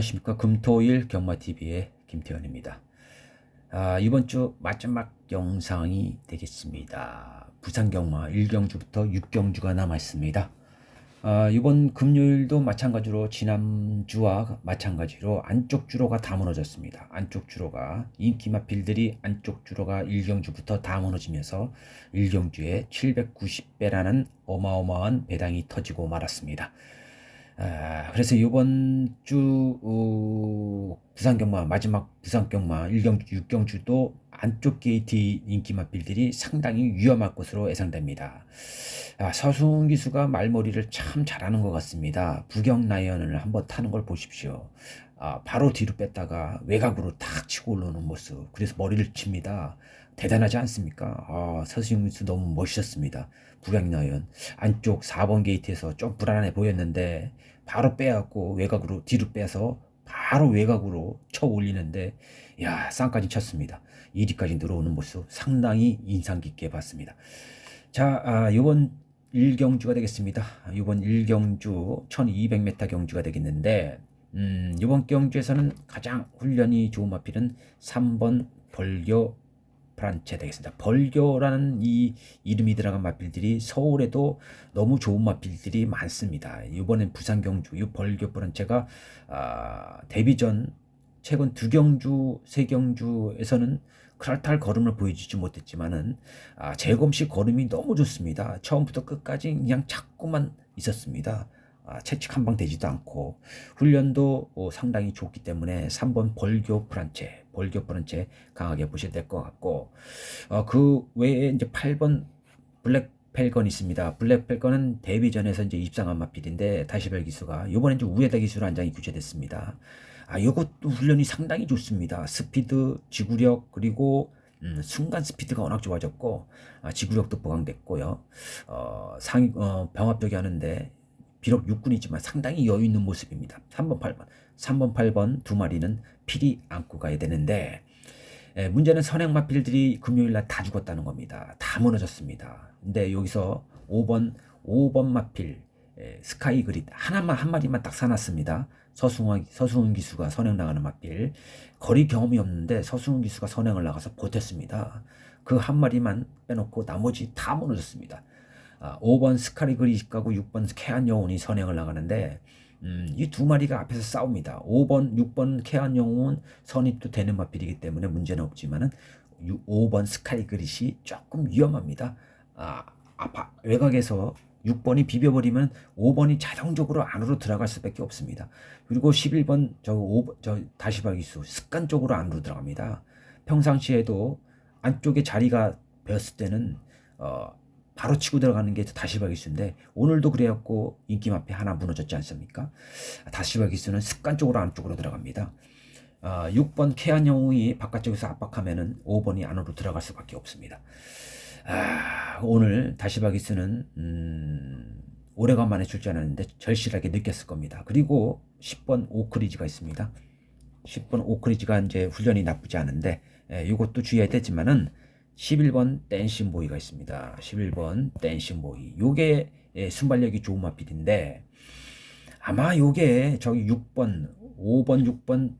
안녕하십니까 금토일 경마TV의 김태현입니다. 아, 이번 주 마지막 영상이 되겠습니다. 부산 경마 1경주부터 6경주가 남아있습니다. 아, 이번 금요일도 마찬가지로 지난주와 마찬가지로 안쪽 주로가 다 무너졌습니다. 안쪽 주로가 인기마 필들이 안쪽 주로가 1경주부터 다 무너지면서 1경주에 790배라는 어마어마한 배당이 터지고 말았습니다. 아, 그래서 이번 주 어, 부산 경마 마지막 부산 경마 1경주 6경주도 안쪽 게이트 인기마 빌들이 상당히 위험할 것으로 예상됩니다. 아, 서승훈 기수가 말머리를 참 잘하는 것 같습니다. 부경 라이언을 한번 타는 걸 보십시오. 아, 바로 뒤로 뺐다가 외곽으로 탁 치고 올라오는 모습. 그래서 머리를 칩니다. 대단하지 않습니까? 아, 서승훈 기수 너무 멋있었습니다. 라이언 안쪽 4번 게이트에서 좀 불안해 보였는데 바로 빼갖고 외곽으로 뒤로 빼서 바로 외곽으로 쳐 올리는데 야 쌍까지 쳤습니다. 1위까지 들어오는 모습 상당히 인상 깊게 봤습니다. 자 아, 이번 1경주가 되겠습니다. 이번 1경주 1200m 경주가 되겠는데 음, 이번 경주에서는 가장 훈련이 좋은 마필은 3번 벌교 프란체 되겠습니다. 벌교라는 이 이름이 들어간 마필들이 서울에도 너무 좋은 마필들이 많습니다. 이번엔 부산 경주 이 벌교 프란체가 아, 데뷔 전 최근 두 경주 세 경주에서는 그럴탈 걸음을 보여주지 못했지만은 아, 재검식 걸음이 너무 좋습니다. 처음부터 끝까지 그냥 자꾸만 있었습니다. 아, 채찍 한 방 되지도 않고 훈련도 어, 상당히 좋기 때문에 3번 벌교 프란체, 벌교 프란체 강하게 보셔야 될 것 같고 어, 그 외에 이제 8번 블랙 펠건 있습니다. 블랙 펠건은 데뷔전에서 이제 입상한 마필인데 다시벨 기수가 이번에 이제 우에다 기수로 한 장이 교체됐습니다. 아, 이것도 훈련이 상당히 좋습니다. 스피드, 지구력 그리고 음, 순간 스피드가 워낙 좋아졌고 아, 지구력도 보강됐고요. 어, 상 어, 병합벽이 하는데 비록 육군이지만 상당히 여유 있는 모습입니다. 3번, 8번. 3번, 8번 두 마리는 필히 안고 가야 되는데 에, 문제는 선행마필들이 금요일 날 다 죽었다는 겁니다. 다 무너졌습니다. 근데 여기서 5번, 5번 마필 에, 스카이 그릿 하나만 한 마리만 딱 사놨습니다. 서승원, 서승훈 기수가 선행 나가는 맞길 거리 경험이 없는데 서승훈 기수가 선행을 나가서 버텼습니다. 그 한 마리만 빼놓고 나머지 다 무너졌습니다. 아, 5번 스카리 그리시가고 6번 케안 영혼이 선행을 나가는데 음, 이 두 마리가 앞에서 싸웁니다. 5번, 6번 케안 영웅은 선입도 되는 마필이기 때문에 문제는 없지만은 6, 5번 스카이 그릿이 조금 위험합니다. 아, 아파, 외곽에서 6번이 비벼버리면 5번이 자동적으로 안으로 들어갈 수밖에 없습니다. 그리고 11번 저, 5, 저 다시박이수 습관적으로 안으로 들어갑니다. 평상시에도 안쪽에 자리가 배었을 때는 어, 바로 치고 들어가는 게 다시박이수인데 오늘도 그래갖고 인기마피 하나 무너졌지 않습니까? 다시박이수는 습관적으로 안쪽으로 들어갑니다. 어, 6번 케안 영웅이 바깥쪽에서 압박하면은 5번이 안으로 들어갈 수밖에 없습니다. 아, 오늘 다시바기스는 음, 오래간만에 출전하는데 절실하게 느꼈을 겁니다. 그리고 10번 오크리지가 있습니다. 10번 오크리지가 이제 훈련이 나쁘지 않은데 예, 이것도 주의해야 되지만은 11번 댄싱 보이가 있습니다. 11번 댄싱 보이. 요게 예, 순발력이 좋은 마필인데 아마 요게 저기 6번, 5번, 6번,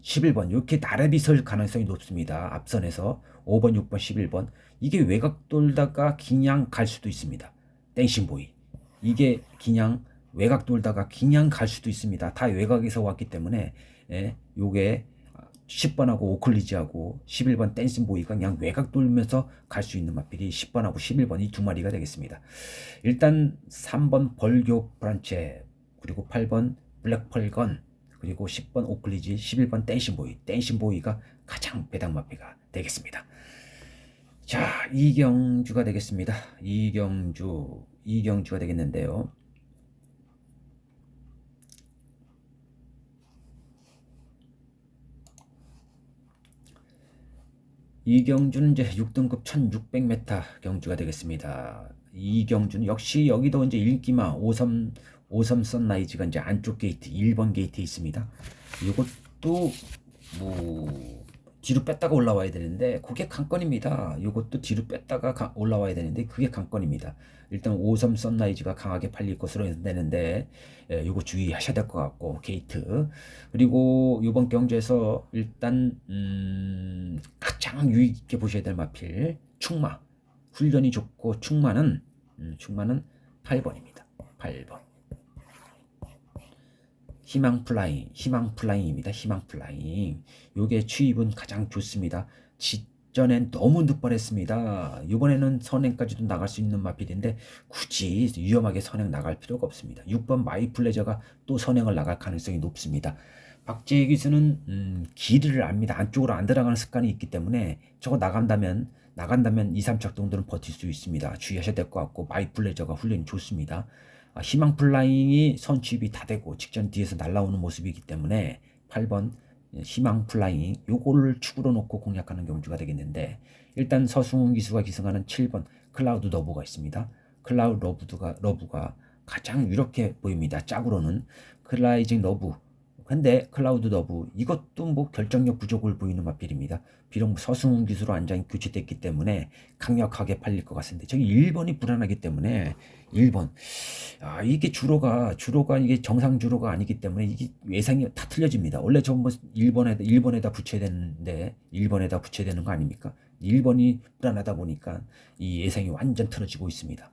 11번 이렇게 나래비 설 가능성이 높습니다. 앞선에서 5번, 6번, 11번 이게 외곽 돌다가 그냥 갈 수도 있습니다. 땡신보이 이게 그냥 외곽 돌다가 그냥 갈 수도 있습니다. 다 외곽에서 왔기 때문에 예, 요게 10번하고 오클리지하고 11번 댄싱보이가 그냥 외곽 돌면서 갈 수 있는 마필이 10번하고 11번 이 두 마리가 되겠습니다. 일단 3번 벌교 브란체 그리고 8번 블랙펄건 그리고 10번 오클리지 11번 댄싱보이 댄싱보이가 가장 배당마피가 되겠습니다. 자 이경주가 되겠습니다. 이경주 이경주가 되겠는데요. 이경주는 이제 6등급 1600m 경주가 되겠습니다. 이경주는 역시 여기도 이제 일기마 5섬 5섬 선라이즈가 이제 안쪽 게이트 1번 게이트에 있습니다. 이것도 뭐 뒤로 뺐다가 올라와야 되는데 그게 관건입니다. 이것도 뒤로 뺐다가 가- 올라와야 되는데 그게 관건입니다. 일단 5섬 선라이즈가 강하게 팔릴 것으로 되는데 예, 이거 주의하셔야 될 것 같고 게이트 그리고 이번 경주에서 일단 음, 가장 유익 있게 보셔야 될 마필 충마 훈련이 좋고 충마는 음, 충마는 8번입니다. 8번 희망 플라잉, 희망 플라잉입니다. 희망 플라잉. 요게 취입은 가장 좋습니다. 직전엔 너무 늦버렸습니다. 이번에는 선행까지도 나갈 수 있는 마필인데 굳이 위험하게 선행 나갈 필요가 없습니다. 6번 마이 플레저가 또 선행을 나갈 가능성이 높습니다. 박재희 기수는 음, 길을 압니다. 안쪽으로 안 들어가는 습관이 있기 때문에 저거 나간다면 나간다면 2, 3차 정도는 버틸 수 있습니다. 주의하셔야 될 것 같고 마이 플레저가 훈련이 좋습니다. 아, 희망 플라잉이 선취입이 다 되고 직전 뒤에서 날라오는 모습이기 때문에 8번 희망 플라잉 요거를 축으로 놓고 공략하는 경주가 되겠는데 일단 서승훈 기수가 기승하는 7번 클라우드 러브가 있습니다. 클라우드 러브가 러브가 가장 이렇게 보입니다. 짝으로는 클라이징 러브 근데 클라우드 러브 이것도 뭐 결정력 부족을 보이는 마필입니다. 비록 서승훈 기수로 안장이 교체됐기 때문에 강력하게 팔릴 것 같은데 저기 1번이 불안하기 때문에 1번 아 이게 주로가 주로가 이게 정상 주로가 아니기 때문에 이게 예상이 다 틀려집니다. 원래 전부 1번에다 1번에다 붙여야 되는데 1번에다 붙여야 되는 거 아닙니까? 1번이 불안하다 보니까 이 예상이 완전 틀어지고 있습니다.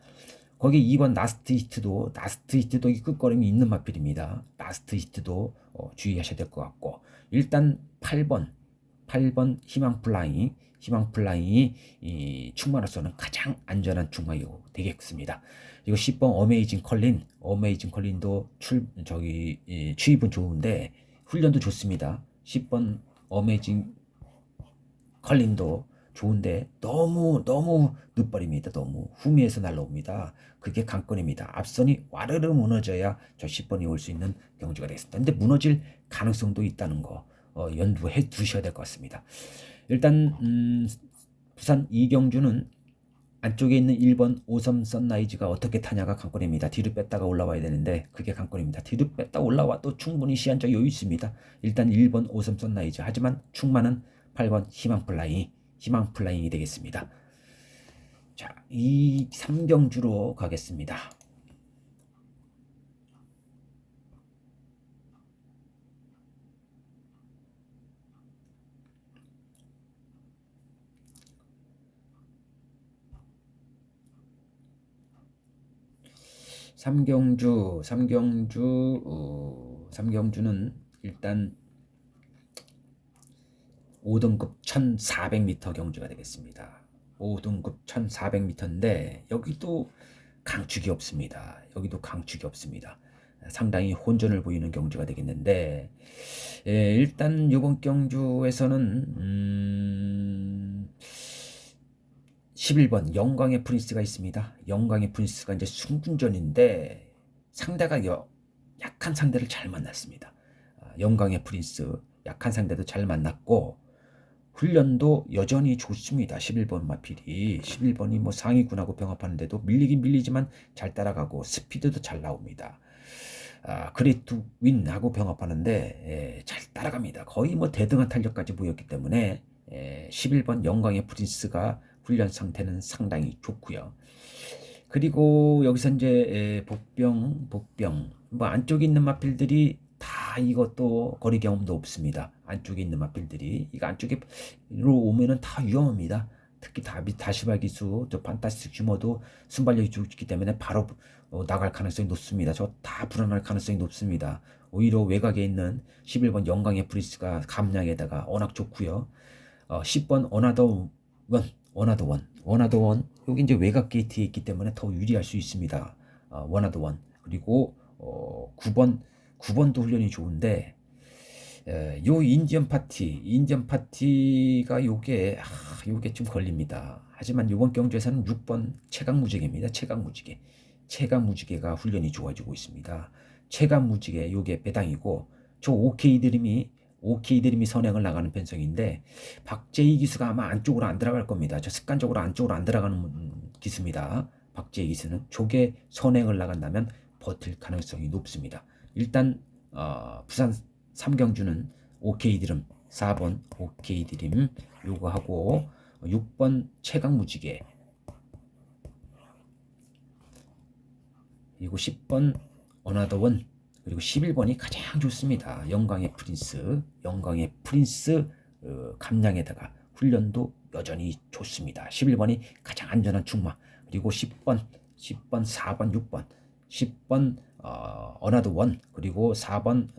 거기 2번 나스트 히트도 나스트 히트도 이 끝걸음이 있는 마필입니다. 나스트 히트도 어, 주의하셔야 될 것 같고 일단 8번 8번 희망 플라잉 희망 플라잉이 이 충마로서는 가장 안전한 충마이 되겠습니다. 이거 10번 어메이징 컬린 어메이징 컬린도 출 저기 이, 취입은 좋은데 훈련도 좋습니다. 10번 어메이징 컬린도 좋은데 너무 너무 늦버립니다. 너무 후미에서 날라옵니다. 그게 관건입니다. 앞선이 와르르 무너져야 저 10번이 올 수 있는 경주가 되겠습니다. 근데 무너질 가능성도 있다는 거 어, 연두해 두셔야 될 것 같습니다. 일단 음, 부산 이경주는 안쪽에 있는 1번 오섬 선라이즈가 어떻게 타냐가 관건입니다. 뒤로 뺐다가 올라와야 되는데 그게 관건입니다. 뒤로 뺐다 올라와도 충분히 시한적 여유 있습니다. 일단 1번 오섬 선라이즈 하지만 충만은 8번 희망 플라잉 희망 플라잉이 되겠습니다. 자, 이 삼경주로 가겠습니다. 삼경주, 삼경주, 어, 삼경주는 일단 5등급 1400m 경주가 되겠습니다. 5등급 1400m인데 여기도 강축이 없습니다. 여기도 강축이 없습니다. 상당히 혼전을 보이는 경주가 되겠는데 예, 일단 이번 경주에서는 음, 11번 영광의 프린스가 있습니다. 영광의 프린스가 이제 승군전인데 상대가 여, 약한 상대를 잘 만났습니다. 아, 영광의 프린스 약한 상대도 잘 만났고 훈련도 여전히 좋습니다. 11번 마필이 11번이 뭐 상위군하고 병합하는데도 밀리긴 밀리지만 잘 따라가고 스피드도 잘 나옵니다. 아, 그레이트 윈하고 병합하는데 예, 잘 따라갑니다. 거의 뭐 대등한 탄력까지 보였기 때문에 예, 11번 영광의 프린스가 훈련 상태는 상당히 좋고요. 그리고 여기서 이제 예, 복병, 복병 뭐 안쪽에 있는 마필들이 다 이것도 거리 경험도 없습니다. 안쪽에 있는 마필들이 이거 안쪽에로 오면은 다 위험합니다. 특히 다비 다시발 기수, 저 판타스틱 휴머도 순발력이 좋기 때문에 바로 어, 나갈 가능성이 높습니다. 저 다 불안할 가능성이 높습니다. 오히려 외곽에 있는 11번 영광의 프리스가 감량에다가 워낙 좋고요. 어, 10번 어나더 원, 어나더 원, 어나더 원 여기 이제 외곽 게이트에 있기 때문에 더 유리할 수 있습니다. 어, 원하더 원 그리고 어, 9번 9번도 훈련이 좋은데 에, 요 인디언 파티 인디언 파티가 요게 아, 요게 좀 걸립니다. 하지만 요번 경주에서는 6번 최강 무지개입니다. 최강 무지개 최강 무지개가 훈련이 좋아지고 있습니다. 최강 무지개 요게 배당이고 저 OK 드림이 OK 드림이 선행을 나가는 편성인데 박재희 기수가 아마 안쪽으로 안 들어갈 겁니다. 저 습관적으로 안쪽으로 안 들어가는 음, 기수입니다. 박재희 기수는 조개 선행을 나간다면 버틸 가능성이 높습니다. 일단 어, 부산 삼경주는 OK 드림 4번 오케이 드림 요거 하고 6번 최강 무지개 그리고 10번 어나더원 그리고 11번이 가장 좋습니다. 영광의 프린스 영광의 프린스 어, 감량에다가 훈련도 여전히 좋습니다. 11번이 가장 안전한 충마 그리고 10번 10번 4번 6번 10번 어, 어나더원 그리고 4번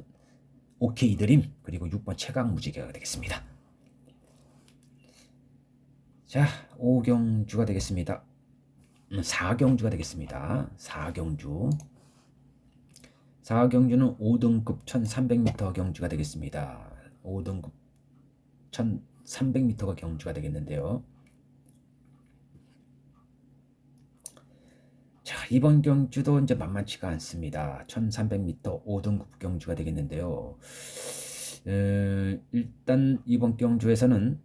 오케이 드림 그리고 6번 최강 무지개가 되겠습니다. 자, 5경주가 되겠습니다. 음, 4경주가 되겠습니다. 4경주. 4경주는 5등급 1300m 경주가 되겠습니다. 5등급 1300m가 경주가 되겠는데요. 자, 이번 경주도 이제 만만치가 않습니다. 1300m 5등급 경주가 되겠는데요. 에, 일단 이번 경주에서는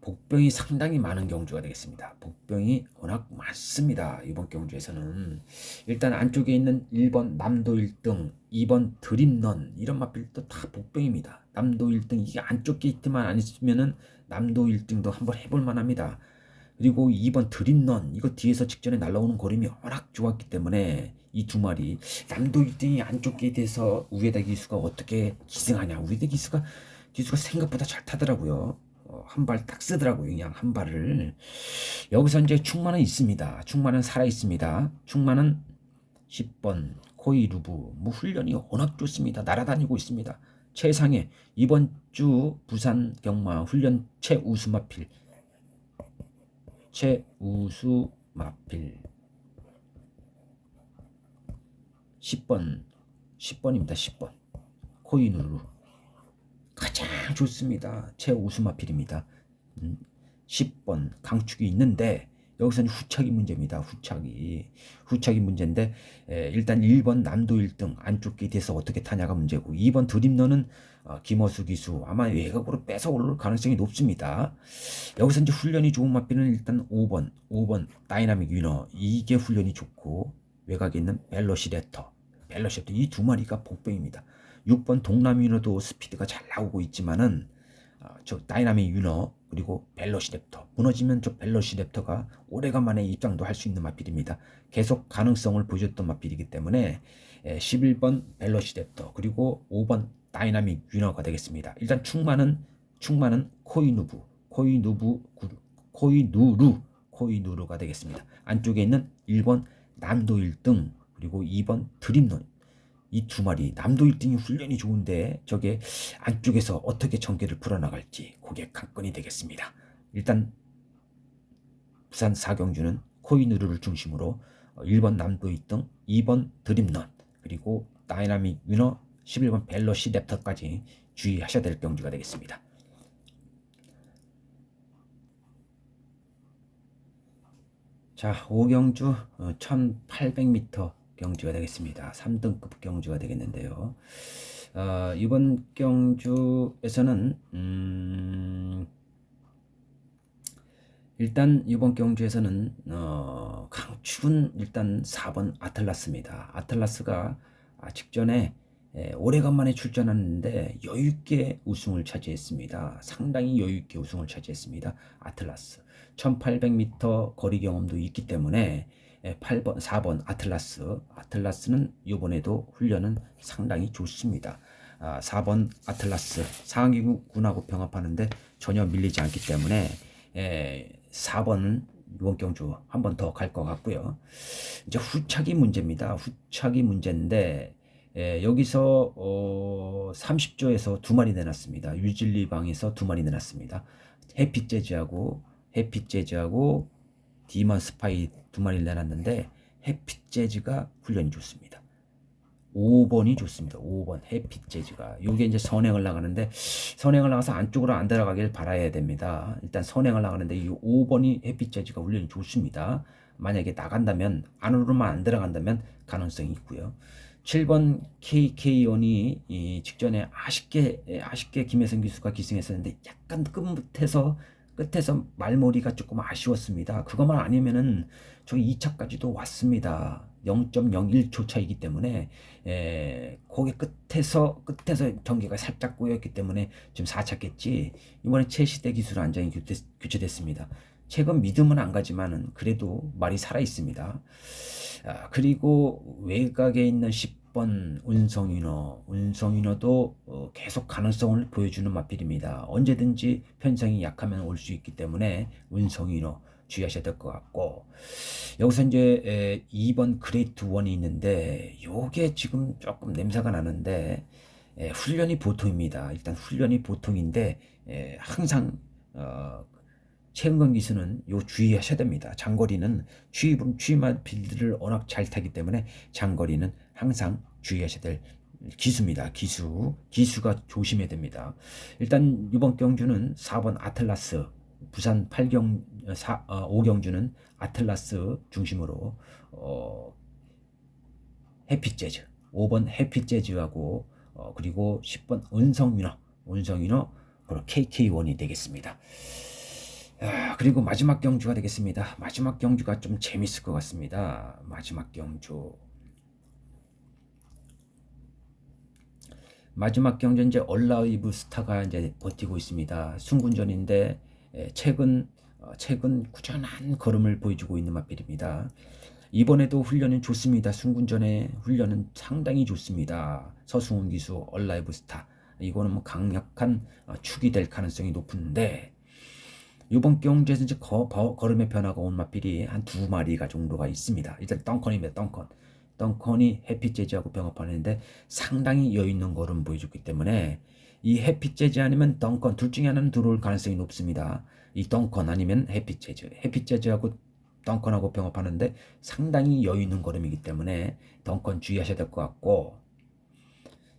복병이 상당히 많은 경주가 되겠습니다. 복병이 워낙 많습니다. 이번 경주에서는 일단 안쪽에 있는 1번 남도 1등, 2번 드림넌 이런 마필도 다 복병입니다. 남도 1등 이게 안쪽 게이트만 안 있으면은 남도 1등도 한번 해볼 만합니다. 그리고 2번 드림넌 이거 뒤에서 직전에 날라오는 거림이 워낙 좋았기 때문에 이 두 마리 남도 1등이 안쪽 게이트에서 우에다 기수가 어떻게 기승하냐 우에다 기수가 기수가 생각보다 잘 타더라고요. 어, 한발 딱 쓰더라고요. 그냥 한 발을. 여기서 이제 충만은 있습니다. 충만은 살아 있습니다. 충만은 10번 코이 루브 뭐 훈련이 워낙 좋습니다. 날아다니고 있습니다. 최상의 이번 주 부산 경마 훈련 최우수마필 최우수 마필 10번 10번입니다. 10번 코이누루 가장 좋습니다. 최우수 마필입니다. 음, 10번 강축이 있는데 여기서는 후착이 문제입니다. 후착이 후착이 문제인데 에, 일단 1번 남도 1등 안쪽 게이트에서 어떻게 타냐가 문제고 2번 드림너는 어, 김어수 기수 아마 외곽으로 뺏어 올릴 가능성이 높습니다. 여기서 이제 훈련이 좋은 마필은 일단 5번 5번 다이나믹 위너 이게 훈련이 좋고 외곽에 있는 벨러시 레터 벨러시 레터 이 두 마리가 복병입니다. 6번 동남 유너도 스피드가 잘 나오고 있지만은 어, 저 다이나믹 유너 그리고 벨러시랩터 무너지면 저 벨러시랩터가 오래간만에 입장도 할 수 있는 마필입니다. 계속 가능성을 보여줬던 마필이기 때문에 11번 벨러시랩터 그리고 5번 다이나믹 유너가 되겠습니다. 일단 충만은 충만은 코이누부 코이누부 코이누루 코이누루가 되겠습니다. 안쪽에 있는 1번 남도 1등 그리고 2번 드림론 이 두 마리 남도 1등이 훈련이 좋은데 저게 안쪽에서 어떻게 전개를 풀어나갈지 그게 관건이 되겠습니다. 일단 부산 사경주는 코이누르를 중심으로 1번 남도 1등, 2번 드림넌, 그리고 다이나믹 위너 11번 벨러시 랩터까지 주의하셔야 될 경주가 되겠습니다. 자, 5경주 1800m 경주가 되겠습니다. 3등급 경주가 되겠는데요. 어, 이번 경주에서는 음, 일단 이번 경주에서는 어, 강축은 일단 4번 아틀라스입니다. 아틀라스가 아, 직전에 예, 오래간만에 출전하는데 여유있게 우승을 차지했습니다. 상당히 여유있게 우승을 차지했습니다. 아틀라스. 1800m 거리 경험도 있기 때문에 8번, 예, 4번 아틀라스. 아틀라스는 이번에도 훈련은 상당히 좋습니다. 아, 4번 아틀라스 상위군하고 병합하는데 전혀 밀리지 않기 때문에 에, 4번은 이번 경주 한 번 더 갈 것 같고요. 이제 후착이 문제입니다. 후착이 문제인데 에, 여기서 어, 30조에서 두 마리 내놨습니다. 유질리 방에서 두 마리 내놨습니다. 해피 재즈하고 해피 재즈하고 디먼 스파이 두 마리를 내놨는데 해피 재즈가 훈련이 좋습니다. 5번이 좋습니다. 5번 해피 재즈가 이게 이제 선행을 나가는데 선행을 나가서 안쪽으로 안 들어가길 바라야 됩니다. 일단 선행을 나가는데 이 5번이 해피 재즈가 훈련이 좋습니다. 만약에 나간다면 안으로만 안 들어간다면 가능성이 있고요. 7번 KK1이 직전에 아쉽게 아쉽게 김혜성 기수가 기승했었는데 약간 끝에서 끝에서 말머리가 조금 아쉬웠습니다. 그것만 아니면은 저희 2차까지도 왔습니다. 0.01초 차이기 때문에 에, 고개 끝에서 끝에서 전개가 살짝 꼬였기 때문에 지금 4차겠지 이번에 최시대 기술 안정이 교체, 교체됐습니다. 최근 믿음은 안 가지만은 그래도 말이 살아 있습니다. 아, 그리고 외곽에 있는 10 번 운성인어, 운성인어도 어, 계속 가능성을 보여주는 마필입니다. 언제든지 편성이 약하면 올 수 있기 때문에 운성인어 주의하셔야 될 것 같고 여기서 이제 에, 2번 그레이트 원이 있는데 요게 지금 조금 냄새가 나는데 에, 훈련이 보통입니다. 일단 훈련이 보통인데 에, 항상 어, 최은건 기수는 요 주의하셔야 됩니다. 장거리는 취입은 취입한 빌드를 워낙 잘 타기 때문에 장거리는 항상 주의하셔야 될 기수입니다. 기수. 기수가 조심해야 됩니다. 일단 이번 경주는 4번 아틀라스 부산 8경 4, 어, 5경주는 아틀라스 중심으로 어, 해피 재즈 5번 해피 재즈하고 어, 그리고 10번 은성윤어 은성윤어 그리고 KK1이 되겠습니다. 아, 그리고 마지막 경주가 되겠습니다. 마지막 경주가 좀 재밌을 것 같습니다. 마지막 경주. 마지막 경주 이제 얼라이브 스타가 이제 버티고 있습니다. 순군전인데 에, 최근 어, 최근 꾸준한 걸음을 보여주고 있는 마필입니다. 이번에도 훈련은 좋습니다. 순군전의 훈련은 상당히 좋습니다. 서승훈 기수 얼라이브 스타 이거는 뭐 강력한 어, 축이 될 가능성이 높은데 이번 경주에서 이제 거, 거, 걸음의 변화가 온 마필이 한 두 마리가 정도가 있습니다. 일단 덩컨입니다. 덩컨. 덩컨이 햇빛 재즈하고 병합하는데 상당히 여유 있는 걸음 보여줬기 때문에 이 햇빛 재즈 아니면 덩컨 둘 중에 하나는 들어올 가능성이 높습니다. 이 덩컨 아니면 햇빛 재즈. 햇빛 재즈하고 덩컨하고 병합하는데 상당히 여유 있는 걸음이기 때문에 덩컨 주의하셔야 될 것 같고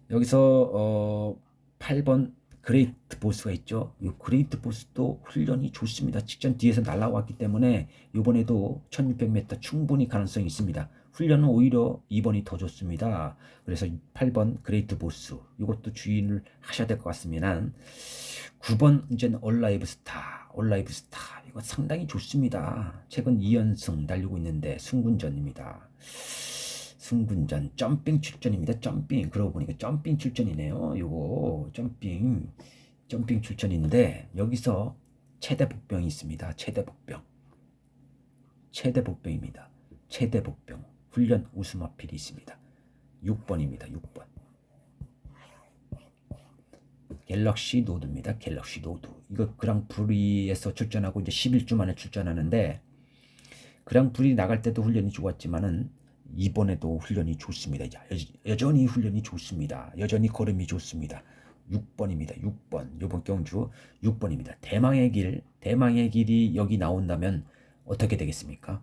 여기서 어 8번 그레이트 보스가 있죠. 이 그레이트 보스도 훈련이 좋습니다. 직전 뒤에서 날아왔기 때문에 이번에도 1600m 충분히 가능성이 있습니다. 훈련은 오히려 2번이 더 좋습니다. 그래서 8번 그레이트 보스 이것도 주의를 하셔야 될 것 같습니다. 9번 이제는 얼라이브 스타, 얼라이브 스타 이거 상당히 좋습니다. 최근 2연승 달리고 있는데 승군전입니다. 승군전 점핑 출전입니다. 점핑 그러고 보니까 점핑 출전이네요. 요거 점핑 점핑 출전인데 여기서 최대 복병이 있습니다. 최대 복병 최대 복병입니다. 최대 복병 훈련 우승 어필이 있습니다. 6번입니다. 6번 갤럭시 노드입니다. 갤럭시 노드 이거 그랑프리에서 출전하고 이제 11주 만에 출전하는데 그랑프리 나갈 때도 훈련이 좋았지만은 이번에도 훈련이 좋습니다. 여 전히 훈련이 좋습니다. 여전히 걸음이 좋습니다. 6번입니다. 6번. 이번 경주 6번입니다. 대망의 길, 대망의 길이 여기 나온다면 어떻게 되겠습니까?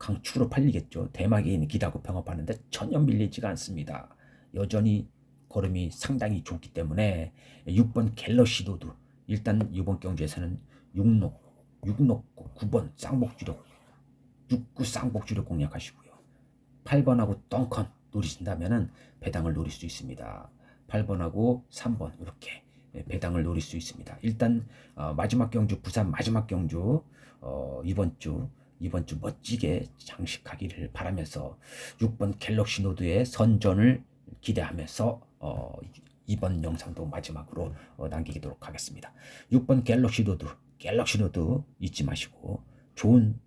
강축으로 팔리겠죠. 대망의 길하고 병합하는데 전혀 밀리지가 않습니다. 여전히 걸음이 상당히 좋기 때문에 6번 갤러시도도 일단 이번 경주에서는 6녹, 6녹 9번 쌍복주력, 6구 쌍복주력 공략하시고요. 8번하고 덩컨 노리신다면은 배당을 노릴 수 있습니다. 8번하고 3번 이렇게 배당을 노릴 수 있습니다. 일단 어, 마지막 경주 부산 마지막 경주 어, 이번 주 이번 주 멋지게 장식하기를 바라면서 6번 갤럭시 노드의 선전을 기대하면서 어, 이번 영상도 마지막으로 어, 남기도록 하겠습니다. 6번 갤럭시 노드 갤럭시 노드 잊지 마시고 좋은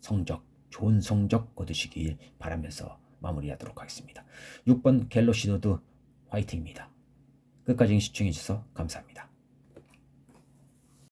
성적 좋은 성적 거두시길 바라면서 마무리하도록 하겠습니다. 6번 갤럭시 노드 화이팅입니다. 끝까지 시청해 주셔서 감사합니다.